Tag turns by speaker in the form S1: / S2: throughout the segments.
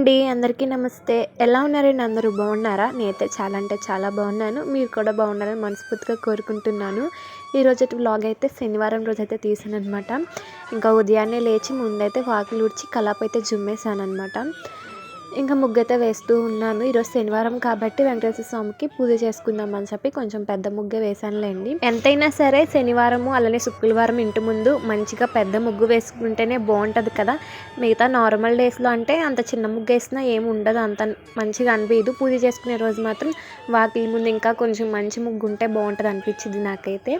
S1: అండి అందరికీ నమస్తే. ఎలా ఉన్నారండి? అందరూ బాగున్నారా? నేనైతే చాలా అంటే చాలా బాగున్నాను. మీరు కూడా బాగున్నారని మనస్ఫూర్తిగా కోరుకుంటున్నాను. ఈ రోజు వ్లాగ్ అయితే శనివారం రోజు అయితే తీసాను అనమాట ఇంకా ఉదయాన్నే లేచి ముందైతే వాకిలు ఉడిచి కలాప అయితే జుమ్మేసాను అనమాట ఇంకా ముగ్గు అయితే వేస్తూ ఉన్నాను. ఈరోజు శనివారం కాబట్టి వెంకటేశ్వర స్వామికి పూజ చేసుకుందాం అని చెప్పి కొంచెం పెద్ద ముగ్గు వేసానులేండి ఎంతైనా సరే శనివారము అలానే శుక్రవారం ఇంటి ముందు మంచిగా పెద్ద ముగ్గు వేసుకుంటేనే బాగుంటుంది కదా. మిగతా నార్మల్ డేస్లో అంటే అంత చిన్న ముగ్గు వేసినా ఏమి ఉండదు. అంత మంచిగా అనిపించదు పూజ చేసుకునే రోజు మాత్రం వాకిలి ముందు ఇంకా కొంచెం మంచి ముగ్గు ఉంటే బాగుంటుంది అనిపించింది నాకైతే.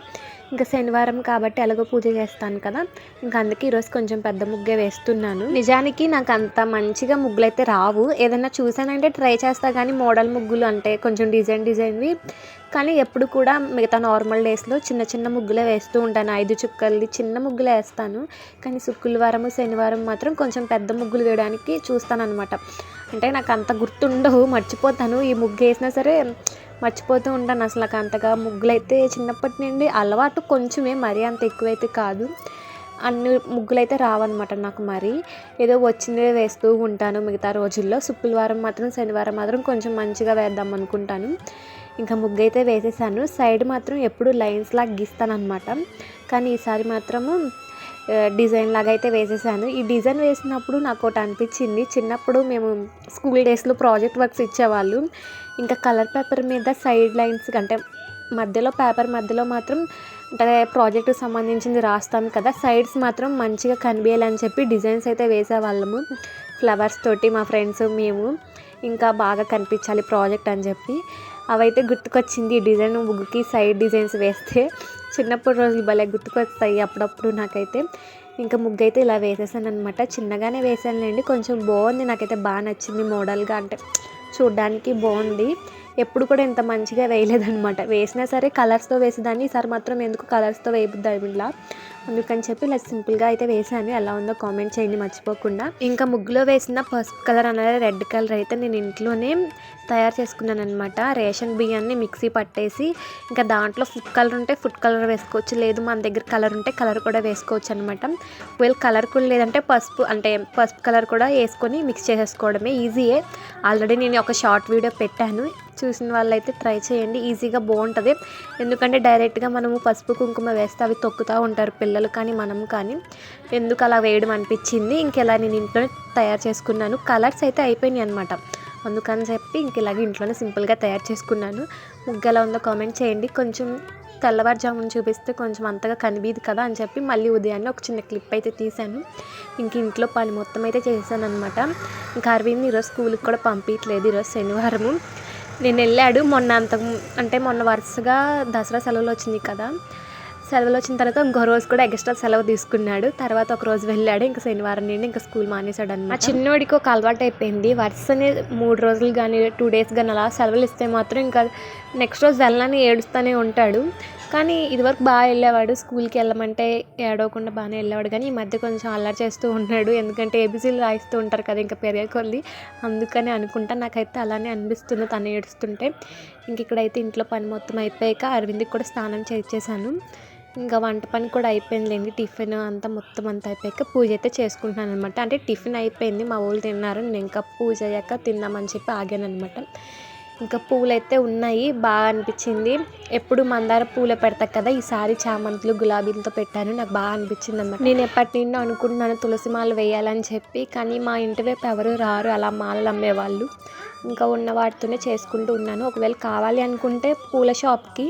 S1: ఇంకా శనివారం కాబట్టి ఎలాగో పూజ చేస్తాను కదా. ఇంకా అందుకే ఈరోజు కొంచెం పెద్ద ముగ్గే వేస్తున్నాను. నిజానికి నాకు అంత మంచిగా ముగ్గులు అయితే రావు ఏదైనా చూసానంటే ట్రై చేస్తా కానీ మోడల్ ముగ్గులు అంటే కొంచెం డిజైన్ డిజైన్వి. కానీ ఎప్పుడు కూడా మిగతా నార్మల్ డేస్లో చిన్న చిన్న ముగ్గులే వేస్తూ ఉంటాను. ఐదు చుక్కలది చిన్న ముగ్గులే వేస్తాను. కానీ శుక్రవారం శనివారం మాత్రం కొంచెం పెద్ద ముగ్గులు వేయడానికి చూస్తాను అనమాట అంటే నాకు అంత గుర్తుండవు మర్చిపోతాను. ఈ ముగ్గు వేసినా సరే మర్చిపోతూ ఉంటాను. అసలు నాకు అంతగా ముగ్గులు అయితే చిన్నప్పటి నుండి అలవాటు కొంచెమే మరీ అంత ఎక్కువైతే కాదు. అన్ని ముగ్గులు అయితే రావన్నమాట నాకు మరి. ఏదో వచ్చిందే వేస్తూ ఉంటాను మిగతా రోజుల్లో. శుక్రవారం మాత్రం శనివారం మాత్రం కొంచెం మంచిగా వేద్దాం అనుకుంటాను. ఇంకా ముగ్గు అయితే వేసేసాను. సైడ్ మాత్రం ఎప్పుడు లైన్స్ లాగా గీస్తాను అనమాట కానీ ఈసారి మాత్రము డిజైన్ లాగా అయితే వేసేసాను. ఈ డిజైన్ వేసినప్పుడు నాకు ఒకటి అనిపించింది. చిన్నప్పుడు మేము స్కూల్ డేస్లో ప్రాజెక్ట్ వర్క్స్ ఇచ్చేవాళ్ళు. ఇంకా కలర్ పేపర్ మీద సైడ్ లైన్స్ అంటే మధ్యలో పేపర్ మధ్యలో మాత్రం అంటే ప్రాజెక్టుకి సంబంధించింది రాస్తాం కదా సైడ్స్ మాత్రం మంచిగా కనిపించాలని చెప్పి డిజైన్స్ అయితే వేసేవాళ్ళము. ఫ్లవర్స్ తోటి మా ఫ్రెండ్స్ మేము ఇంకా బాగా కనిపించాలి ప్రాజెక్ట్ అని చెప్పి. అవైతే గుర్తుకొచ్చింది డిజైన్ బుక్కి సైడ్ డిజైన్స్ వేస్తే. చిన్నప్పుడు రోజులు భలే గుర్తుకొస్తాయి అప్పుడప్పుడు నాకైతే. ఇంకా ముగ్గు అయితే ఇలా వేసేసాను అనమాట చిన్నగానే వేసానులేండి కొంచెం బాగుంది నాకైతే బాగా నచ్చింది మోడల్గా. అంటే చూడ్డానికి బాగుంది. ఎప్పుడు కూడా ఇంత మంచిగా వేయలేదనమాట వేసినా సరే కలర్స్తో వేసేదాన్ని. ఈసారి మాత్రం ఎందుకు కలర్స్తో వేయబుద్ది ఇలా? అందుకని చెప్పి ఇలా సింపుల్గా అయితే వేసాను ఎలా ఉందో కామెంట్ చేయండి మర్చిపోకుండా. ఇంకా ముగ్గులో వేసిన పసుపు కలర్ అనేది రెడ్ కలర్ అయితే నేను ఇంట్లోనే తయారు చేసుకున్నాను అనమాట రేషన్ బియ్యాన్ని మిక్సీ పట్టేసి ఇంకా దాంట్లో ఫుడ్ కలర్ ఉంటే ఫుడ్ కలర్ వేసుకోవచ్చు లేదు మన దగ్గర కలర్ ఉంటే కలర్ కూడా వేసుకోవచ్చు అనమాట ఒకవేళ కలర్ కూడా లేదంటే పసుపు అంటే పసుపు కలర్ కూడా వేసుకొని మిక్స్ చేసేసుకోవడమే ఈజీయే. ఆల్రెడీ నేను ఒక షార్ట్ వీడియో పెట్టాను. చూసిన వాళ్ళైతే ట్రై చేయండి. ఈజీగా బాగుంటుంది. ఎందుకంటే డైరెక్ట్గా మనము పసుపు కుంకుమ వేస్తే అవి తొక్కుతూ ఉంటారు పిల్లలు కానీ మనం కానీ. ఎందుకు అలా వేయడం అనిపించింది? ఇంకెలా నేను ఇంట్లోనే తయారు చేసుకున్నాను. కలర్స్ అయితే అయిపోయినాయి అనమాట అందుకని చెప్పి ఇంక ఇలాగే ఇంట్లోనే సింపుల్గా తయారు చేసుకున్నాను. ముగ్గు ఎలా ఉందో కామెంట్ చేయండి. కొంచెం తెల్లవారుజామున చూపిస్తే కొంచెం అంతగా కనిపించదు కదా అని చెప్పి మళ్ళీ ఉదయాన్నే ఒక చిన్న క్లిప్ అయితే తీశాను. ఇంక ఇంట్లో పని మొత్తం అయితే చేశాను అనమాట ఇంకా అరవింద్ ఈరోజు స్కూల్కి కూడా పంపించలేదు ఈరోజు శనివారము. నేను వెళ్ళాడు మొన్న అంత అంటే మొన్న వరుసగా దసరా సెలవులు వచ్చింది కదా. సెలవులు వచ్చిన తర్వాత ఇంకో రోజు కూడా ఎక్స్ట్రా సెలవు తీసుకున్నాడు. తర్వాత ఒక రోజు వెళ్ళాడు ఇంకా శనివారం నుండి ఇంకా స్కూల్ మానేశాడు అనమాట చిన్నోడికి ఒక అలవాటు అయిపోయింది. వరుసని మూడు రోజులు కానీ టూ డేస్ కానీ అలా సెలవులు ఇస్తే మాత్రం ఇంకా నెక్స్ట్ రోజు వెళ్ళని ఏడుస్తూనే ఉంటాడు. కానీ ఇదివరకు బాగా వెళ్ళేవాడు. స్కూల్కి వెళ్ళమంటే ఏడవకుండా బాగానే వెళ్ళేవాడు. కానీ ఈ మధ్య కొంచెం అల్లరి చేస్తూ ఉన్నాడు. ఎందుకంటే ఏబీసీలు రాయిస్తూ ఉంటారు కదా ఇంకా పెరిగే కొద్ది. అందుకని అనుకుంటా నాకైతే అలానే అనిపిస్తుంది తను ఏడుస్తుంటే. ఇంక ఇక్కడైతే ఇంట్లో పని మొత్తం అయిపోయాక అరవింద్కి కూడా స్నానం చేసేసాను ఇంకా వంట పని కూడా అయిపోయిందిలేండి. టిఫిన్ అంతా మొత్తం అంతా అయిపోయాక పూజ అయితే చేసుకుంటున్నాను అనమాట అంటే టిఫిన్ అయిపోయింది. మా ఊళ్ళు తిన్నారు. నేను ఇంకా పూజ అయ్యాక తిందామని చెప్పి ఆగాను అనమాట ఇంకా పూలైతే ఉన్నాయి బాగా అనిపించింది. ఎప్పుడు మందార పూలే పెడతా కదా ఈసారి చామంతులు గులాబీలతో పెట్టాను నాకు బాగా అనిపించింది అనమాట నేను ఎప్పటి నుండో అనుకుంటున్నాను తులసి మాల వేయాలని చెప్పి కానీ మా ఇంటి వైపు ఎవరు రారు అలా మాలలు అమ్మేవాళ్ళు. ఇంకా ఉన్న వాటితోనే చేసుకుంటూ ఉన్నాను. ఒకవేళ కావాలి అనుకుంటే పూల షాప్కి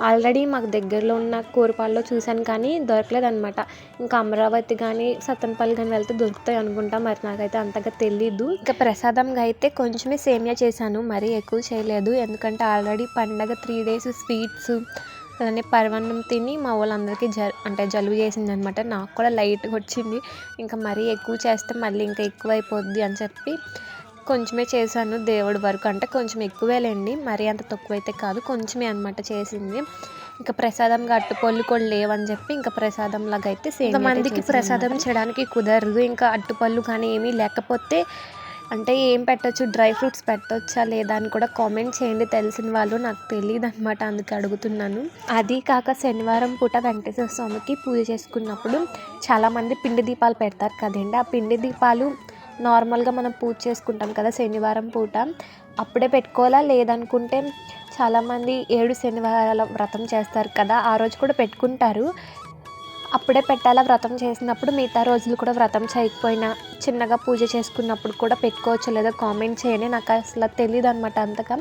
S1: ఆల్రెడీ మాకు దగ్గరలో ఉన్న కూరపాల్లో చూశాను కానీ దొరకలేదు అనమాట ఇంకా అమరావతి కానీ సత్తనపల్లి కానీ వెళ్తే దొరుకుతాయి అనుకుంటా మరి నాకైతే అంతగా తెలీదు. ఇంకా ప్రసాదంగా అయితే కొంచెమే సేమియా చేశాను మరీ ఎక్కువ చేయలేదు. ఎందుకంటే ఆల్రెడీ పండగ త్రీ డేస్ స్వీట్స్ అలానే పర్వన్నం తిని మా వాళ్ళందరికీ జ అంటే జలుబు చేసింది అనమాట నాకు కూడా లైట్గా వచ్చింది. ఇంకా మరీ ఎక్కువ చేస్తే మళ్ళీ ఇంకా ఎక్కువ అయిపోద్ది అని చెప్పి కొంచెమే చేశాను దేవుడి వరకు. అంటే కొంచెం ఎక్కువేలేండి. మరీ అంత తక్కువ అయితే కాదు. కొంచెమే అనమాట చేసింది. ఇంకా ప్రసాదంగా అట్టుపళ్ళు కూడా లేవని చెప్పి ఇంకా ప్రసాదం లాగా అయితే మందికి ప్రసాదం చేయడానికి కుదరదు. ఇంకా అట్టుపళ్ళు కానీ ఏమీ లేకపోతే అంటే ఏం పెట్టచ్చు? డ్రై ఫ్రూట్స్ పెట్టవచ్చా లేదా అని కూడా కామెంట్ చేయండి. తెలిసిన వాళ్ళు నాకు తెలియదు అనమాట అందుకే అడుగుతున్నాను. అది కాక శనివారం పూట వెంకటేశ్వర స్వామికి పూజ చేసుకున్నప్పుడు చాలామంది పిండి దీపాలు పెడతారు కదండి. ఆ పిండి దీపాలు నార్మల్గా మనం పూజ చేసుకుంటాం కదా శనివారం పూట. అప్పుడే పెట్టుకోవాలా? లేదనుకుంటే చాలామంది ఏడు శనివారాల వ్రతం చేస్తారు కదా ఆ రోజు కూడా పెట్టుకుంటారు. అప్పుడే పెట్టాలా వ్రతం చేసినప్పుడు మిగతా రోజులు కూడా వ్రతం చేయకపోయినా చిన్నగా పూజ చేసుకున్నప్పుడు కూడా పెట్టుకోవచ్చు లేదా కామెంట్ చేయని నాకు అసలు తెలియదు అనమాట అంతగా.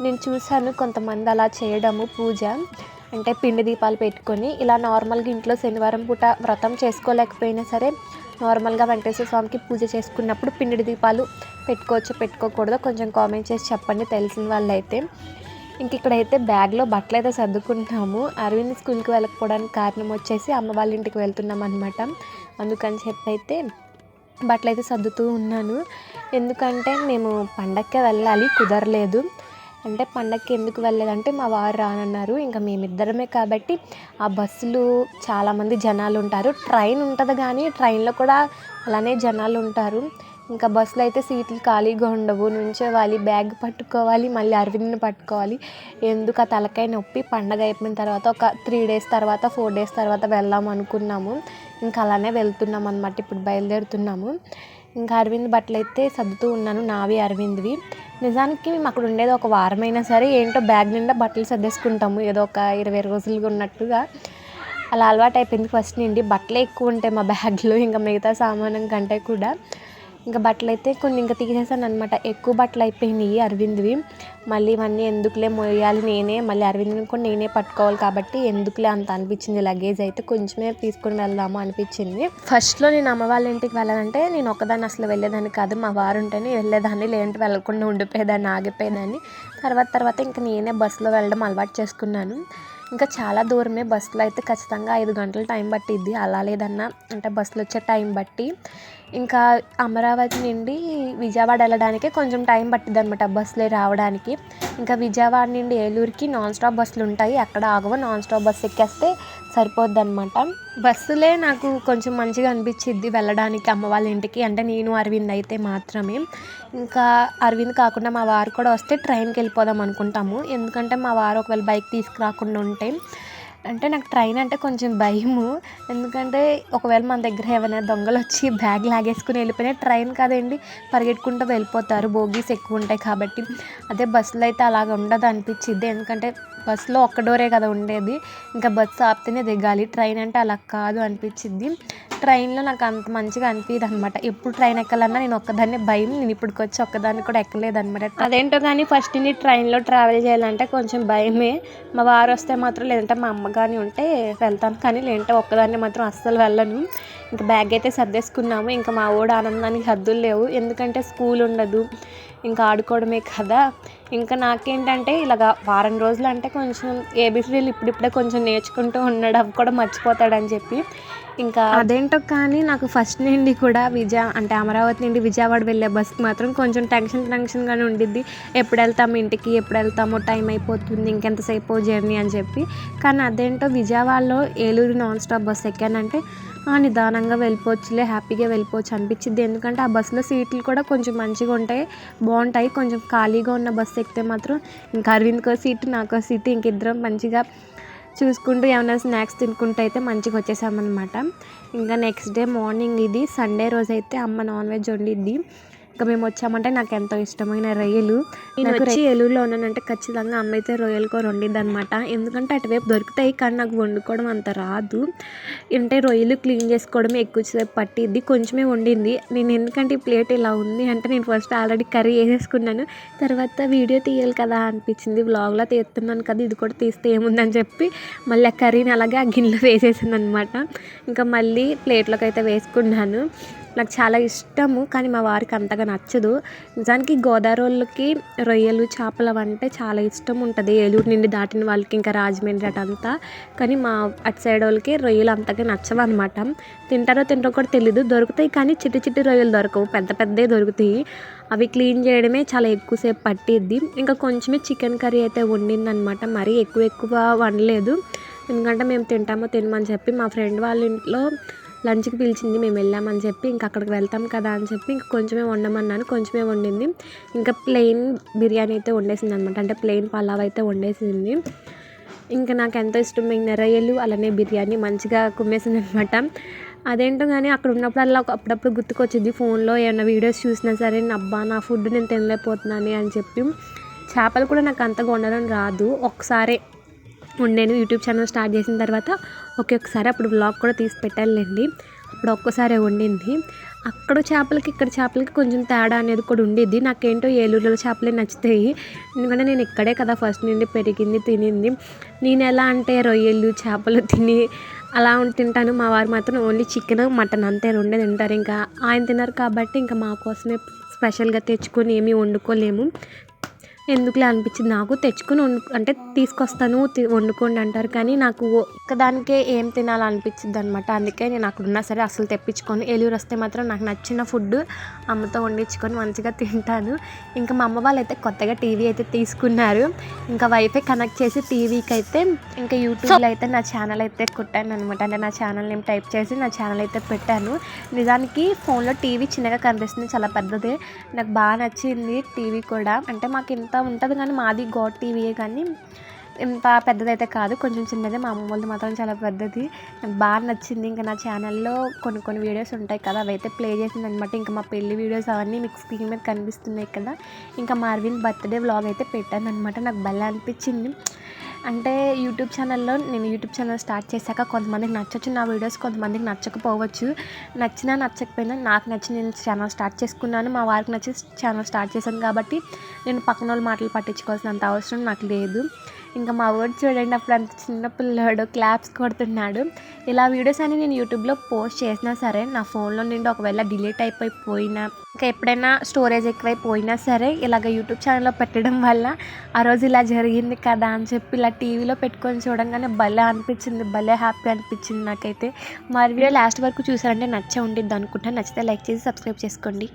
S1: నేను చూశాను కొంతమంది అలా చేయడము పూజ. అంటే పిండి దీపాలు పెట్టుకొని ఇలా నార్మల్గా ఇంట్లో శనివారం పూట వ్రతం చేసుకోలేకపోయినా సరే నార్మల్గా వెంకటేశ్వర స్వామికి పూజ చేసుకున్నప్పుడు పిండి దీపాలు పెట్టుకోవచ్చు పెట్టుకోకూడదు. కొంచెం కామెంట్ చేసి చెప్పండి తెలిసిన వాళ్ళైతే. ఇంక ఇక్కడైతే బ్యాగ్లో బట్టలు అయితే సర్దుకుంటున్నాము. అరవింద్ స్కూల్కి వెళ్ళకపోవడానికి కారణం వచ్చేసి అమ్మ వాళ్ళ ఇంటికి వెళ్తున్నాం అనమాట అందుకని చెప్పి అయితే బట్టలు అయితే సర్దుతూ ఉన్నాను. ఎందుకంటే మేము పండక్కే వెళ్ళాలి కుదరలేదు. అంటే పండక్కి ఎందుకు వెళ్ళలేదంటే మా వారు రానన్నారు. ఇంకా మేమిద్దరమే కాబట్టి ఆ బస్సులు చాలామంది జనాలు ఉంటారు. ట్రైన్ ఉంటుంది కానీ ట్రైన్లో కూడా అలానే జనాలు ఉంటారు. ఇంకా బస్సులో అయితే సీట్లు ఖాళీగా ఉండవు. నుంచోవాలి బ్యాగ్ పట్టుకోవాలి మళ్ళీ అరవింద్ని పట్టుకోవాలి. ఎందుకు ఆ తలకాయ నొప్పి? పండగ అయిపోయిన తర్వాత ఒక త్రీ డేస్ తర్వాత ఫోర్ డేస్ తర్వాత వెళ్దాం అనుకున్నాము. ఇంకా అలానే వెళ్తున్నాం అనమాట ఇప్పుడు బయలుదేరుతున్నాము. ఇంకా అరవింద్ బట్టలు అయితే సర్దుతూ ఉన్నాను. నావి అరవింద్వి. నిజానికి మేము అక్కడ ఉండేది ఒక వారమైనా సరే ఏంటో బ్యాగ్ నిండా బట్టలు సర్దేసుకుంటాము. ఏదో ఒక ఇరవై రోజులుగా ఉన్నట్టుగా. అలా అలవాటు అయిపోయింది ఫస్ట్ నుండి బట్టలే ఎక్కువ ఉంటాయి మా బ్యాగ్లో ఇంకా మిగతా సామానం కంటే కూడా. ఇంకా బట్టలు అయితే కొన్ని ఇంకా తీసేసాను అనమాట ఎక్కువ బట్టలు అయిపోయినాయి అరవింద్వి. మళ్ళీ ఇవన్నీ ఎందుకులే మోయాలి నేనే మళ్ళీ అరవింద్ని కూడా నేనే పట్టుకోవాలి కాబట్టి ఎందుకులే అంత అనిపించింది. లగేజ్ అయితే కొంచెమే తీసుకుని వెళ్దాము అనిపించింది. ఫస్ట్లో నేను అమ్మ వాళ్ళ ఇంటికి వెళ్ళాలంటే నేను ఒకదాన్ని అసలు వెళ్ళేదాన్ని కాదు. మా వారు ఉంటేనే వెళ్ళేదాన్ని లేదంటే వెళ్ళకుండా ఉండిపోయేదాన్ని ఆగిపోయేదాన్ని. తర్వాత తర్వాత ఇంకా నేనే బస్సులో వెళ్ళడం అలవాటు చేసుకున్నాను. ఇంకా చాలా దూరమే బస్సులో అయితే ఖచ్చితంగా ఐదు గంటల టైం పట్టిద్ది. అలా లేదన్నా అంటే బస్సులు వచ్చే టైం బట్టి. ఇంకా అమరావతి నుండి విజయవాడ వెళ్ళడానికి కొంచెం టైం పట్టింది అనమాట బస్సులో రావడానికి. ఇంకా విజయవాడ నుండి ఏలూరుకి నాన్ స్టాప్ బస్సులు ఉంటాయి. అక్కడ ఆగవు నాన్ స్టాప్ బస్సు ఎక్కేస్తే సరిపోద్ది అనమాట బస్సులే నాకు కొంచెం మంచిగా అనిపించిద్ది వెళ్ళడానికి అమ్మ వాళ్ళ ఇంటికి. అంటే నేను అరవింద్ అయితే మాత్రమే. ఇంకా అరవింద్ కాకుండా మా వారు కూడా వస్తే ట్రైన్కి వెళ్ళిపోదాం అనుకుంటాము. ఎందుకంటే మా వారు ఒకవేళ బైక్ తీసుకురాకుండా ఉంటే అంటే నాకు ట్రైన్ అంటే కొంచెం భయము. ఎందుకంటే ఒకవేళ మన దగ్గర ఏమైనా దొంగలు వచ్చి బ్యాగ్ లాగేసుకుని వెళ్ళిపోయినా ట్రైన్ కాదండి పరిగెట్టుకుంటూ వెళ్ళిపోతారు. బోగీస్ ఎక్కువ ఉంటాయి కాబట్టి. అదే బస్సులో అయితే అలాగ ఉండదు అనిపించిద్ది. ఎందుకంటే బస్సులో ఒక్క డోరే కదా ఉండేది. ఇంకా బస్సు ఆపితేనే దిగాలి. ట్రైన్ అంటే అలా కాదు అనిపించింది ట్రైన్లో నాకు అంత మంచిగా అనిపించదు అనమాట ఎప్పుడు ట్రైన్ ఎక్కాలన్నా నేను ఒక్కదాన్నే భయం. నేను ఇప్పటికి వచ్చి ఒక్కదాన్ని కూడా ఎక్కలేదు అనమాట అదేంటో కానీ ఫస్ట్ నీ ట్రైన్లో ట్రావెల్ చేయాలంటే కొంచెం భయమే. మా వారు వస్తే మాత్రం లేదంటే మా అమ్మ కానీ ఉంటే వెళ్తాను. కానీ లేదంటే ఒక్కదాన్ని మాత్రం అస్సలు వెళ్ళను. ఇంకా బ్యాగ్ అయితే సర్దేసుకున్నాము. ఇంకా మా ఓడి ఆనందానికి హద్దులు లేవు. ఎందుకంటే స్కూల్ ఉండదు. ఇంకా ఆడుకోవడమే కదా. ఇంకా నాకేంటంటే ఇలాగ వారం రోజులు అంటే కొంచెం ఏబిసిడీలు ఇప్పుడిప్పుడే కొంచెం నేర్చుకుంటూ ఉన్నాడు. అవి కూడా మర్చిపోతాడని చెప్పి ఇంకా అదేంటో కానీ నాకు ఫస్ట్ నుండి కూడా విజయ అంటే అమరావతి నుండి విజయవాడ వెళ్ళే బస్కి మాత్రం కొంచెం టెన్షన్ టెన్షన్గానే ఉండిద్ది. ఎప్పుడు వెళ్తాము ఇంటికి ఎప్పుడు వెళ్తామో టైం అయిపోతుంది ఇంకెంతసేపు జర్నీ అని చెప్పి. కానీ అదేంటో విజయవాడలో ఏలూరు నాన్ స్టాప్ బస్ ఎక్కానంటే నిదానంగా వెళ్ళిపోవచ్చులే హ్యాపీగా వెళ్ళిపోవచ్చు అనిపించింది ఎందుకంటే ఆ బస్సులో సీట్లు కూడా కొంచెం మంచిగా ఉంటాయి బాగుంటాయి. కొంచెం ఖాళీగా ఉన్న బస్సు ఎక్కితే మాత్రం ఇంకా అరవింద్కో సీటు నాకో సీటు ఇంకిద్దరం మంచిగా చూసుకుంటూ ఏమైనా స్నాక్స్ తినుకుంటూ అయితే మంచిగా వచ్చేసామన్నమాట. ఇంకా నెక్స్ట్ డే మార్నింగ్ ఇది. సండే రోజు అయితే అమ్మ నాన్ వెజ్ వండిద్ది. ఇంకా మేము వచ్చామంటే నాకు ఎంతో ఇష్టమైన రొయ్యలు. నేను వచ్చి ఏలూరులో ఉన్నానంటే ఖచ్చితంగా అమ్మ అయితే రొయ్యలు కూర వండిద్ది అనమాట ఎందుకంటే అటువైపు దొరుకుతాయి కానీ నాకు వండుకోవడం అంత రాదు. అంటే రొయ్యలు క్లీన్ చేసుకోవడం ఎక్కువసేపు పట్టిద్ది కొంచెమే వండింది. నేను ఎందుకంటే ఈ ప్లేట్ ఇలా ఉంది అంటే నేను ఫస్ట్ ఆల్రెడీ కర్రీ వేసేసుకున్నాను. తర్వాత వీడియో తీయాలి కదా అనిపించింది వ్లాగ్లో తీస్తున్నాను కదా ఇది కూడా తీస్తే ఏముందని చెప్పి మళ్ళీ ఆ కర్రీని అలాగే ఆ గిన్నెలో వేసేసాను అనమాట ఇంకా మళ్ళీ ప్లేట్లోకి అయితే వేసుకున్నాను. నాకు చాలా ఇష్టము కానీ మా వారికి అంతగా నచ్చదు. నిజానికి గోదావరి రొయ్యలు చేపలు అంటే చాలా ఇష్టం ఉంటుంది. ఏలూరు నుండి దాటిన వాళ్ళకి ఇంకా రాజమండ్రి అటంతా. కానీ మా అటు సైడ్ వాళ్ళకి రొయ్యలు అంతగా నచ్చవు అనమాట తింటారో తింటారో కూడా తెలీదు. దొరుకుతాయి కానీ చిట్టి చిట్టి రొయ్యలు దొరకవు. పెద్ద పెద్దవి దొరుకుతాయి. అవి క్లీన్ చేయడమే చాలా ఎక్కువసేపు పట్టిద్ది. ఇంకా కొంచెమే చికెన్ కర్రీ అయితే వండిందనమాట మరీ ఎక్కువ ఎక్కువ వండలేదు. ఎందుకంటే మేము తింటామో తినమని చెప్పి మా ఫ్రెండ్ వాళ్ళ ఇంట్లో లంచ్కి పిలిచింది మేము వెళ్ళామని చెప్పి ఇంకా అక్కడికి వెళ్తాం కదా అని చెప్పి ఇంకా కొంచెమే వండమన్నాను కొంచెమే వండింది. ఇంకా ప్లెయిన్ బిర్యానీ అయితే వండేసింది అనమాట అంటే ప్లెయిన్ పలావ్ అయితే వండేసింది. ఇంకా నాకు ఎంతో ఇష్టమైన రొయ్యలు అలానే బిర్యానీ మంచిగా కుమ్మేసింది అనమాట అదేంటో కానీ అక్కడ ఉన్నప్పుడల్లా అలా అప్పుడప్పుడు గుర్తుకొచ్చింది ఫోన్లో ఏమైనా వీడియోస్ చూసినా సరే అబ్బా నా ఫుడ్ నేను తినలేకపోతున్నాను అని చెప్పి. చేపలు కూడా నాకు అంతగా వండడం రాదు. ఒకసారి ఉండేను యూట్యూబ్ ఛానల్ స్టార్ట్ చేసిన తర్వాత ఒకే ఒకసారి అప్పుడు బ్లాగ్ కూడా తీసి పెట్టాలండి అప్పుడు ఒక్కసారి వండింది అక్కడ చేపలకి ఇక్కడ చేపలకి కొంచెం తేడా అనేది కూడా ఉండేది నాకేంటో ఏలూరులో చేపలే నచ్చుతాయి. ఎందుకంటే నేను ఇక్కడే కదా ఫస్ట్ నుండి పెరిగింది తినింది. నేను ఎలా అంటే రొయ్యలు చేపలు తిని అలా తింటాను. మా వారు మాత్రం ఓన్లీ చికెన్ మటన్ అంతే రెండే తింటారు. ఇంకా ఆయన తిన్నారు కాబట్టి ఇంకా మా కోసమే స్పెషల్గా తెచ్చుకొని ఏమీ వండుకోలేము. ఎందుకులే అనిపించింది? నాకు తెచ్చుకొని వండు అంటే తీసుకొస్తాను వండుకోండి అంటారు. కానీ నాకు ఒక్కదానికే ఏం తినాలనిపించింది అనమాట అందుకే నేను అక్కడ ఉన్నా సరే అసలు తెప్పించుకొని. ఏలూరు వస్తే మాత్రం నాకు నచ్చిన ఫుడ్ అమ్మతో వండించుకొని మంచిగా తింటాను. ఇంకా మా అమ్మ వాళ్ళు అయితే కొత్తగా టీవీ అయితే తీసుకున్నారు. ఇంకా వైఫై కనెక్ట్ చేసి టీవీకి అయితే ఇంకా యూట్యూబ్లో అయితే నా ఛానల్ అయితే కొట్టాను అనమాట అంటే నా ఛానల్ నేమ్ టైప్ చేసి నా ఛానల్ అయితే పెట్టాను. నిజానికి ఫోన్లో టీవీ చిన్నగా కనిపిస్తుంది చాలా పెద్దది. నాకు బాగా నచ్చింది టీవీ కూడా. అంటే మాకు ఇంత ఉంటుంది కానీ మాది గోడ్ టీవీయే కానీ ఇంత పెద్దదైతే కాదు కొంచెం చిన్నదే. మా అమ్మ వాళ్ళది మాత్రం చాలా పెద్దది. నాకు బాగా నచ్చింది. ఇంకా నా ఛానల్లో కొన్ని కొన్ని వీడియోస్ ఉంటాయి కదా అవైతే ప్లే చేసింది అనమాట ఇంకా మా పెళ్ళి వీడియోస్ అవన్నీ మీకు స్క్రీన్ మీద కనిపిస్తున్నాయి కదా. ఇంకా మా అరవింద్ బర్త్డే వ్లాగ్ అయితే పెట్టాను అనమాట నాకు భలే అనిపించింది. అంటే యూట్యూబ్ ఛానల్లో నేను యూట్యూబ్ ఛానల్ స్టార్ట్ చేశాక కొంతమందికి నచ్చచ్చు నా వీడియోస్ కొంతమందికి నచ్చకపోవచ్చు. నచ్చినా నచ్చకపోయినా నాకు నచ్చి నేను ఛానల్ స్టార్ట్ చేసుకున్నాను. మా వారికి నచ్చి ఛానల్ స్టార్ట్ చేశాను కాబట్టి నేను పక్కన వాళ్ళు మాటలు పట్టించుకోవాల్సినంత అవసరం నాకు లేదు. ఇంకా మా వర్డ్ చూడండి అప్పుడు అంత చిన్న పిల్లాడు క్లాప్స్ కొడుతున్నాడు. ఇలా వీడియోస్ అని నేను యూట్యూబ్లో పోస్ట్ చేసినా సరే నా ఫోన్లో నుండి ఒకవేళ డిలీట్ అయిపోయి పోయినా ఇంకా ఎప్పుడైనా స్టోరేజ్ ఎక్కువైపోయినా సరే ఇలాగ యూట్యూబ్ ఛానల్లో పెట్టడం వల్ల ఆ రోజు ఇలా జరిగింది కదా అని చెప్పి ఇలా టీవీలో పెట్టుకొని చూడంగానే భలే అనిపించింది భలే హ్యాపీ అనిపించింది నాకైతే. మరి వీడియో లాస్ట్ వరకు చూసారంటే నచ్చే ఉండిద్ది అనుకుంటా. నచ్చితే లైక్ చేసి సబ్స్క్రైబ్ చేసుకోండి.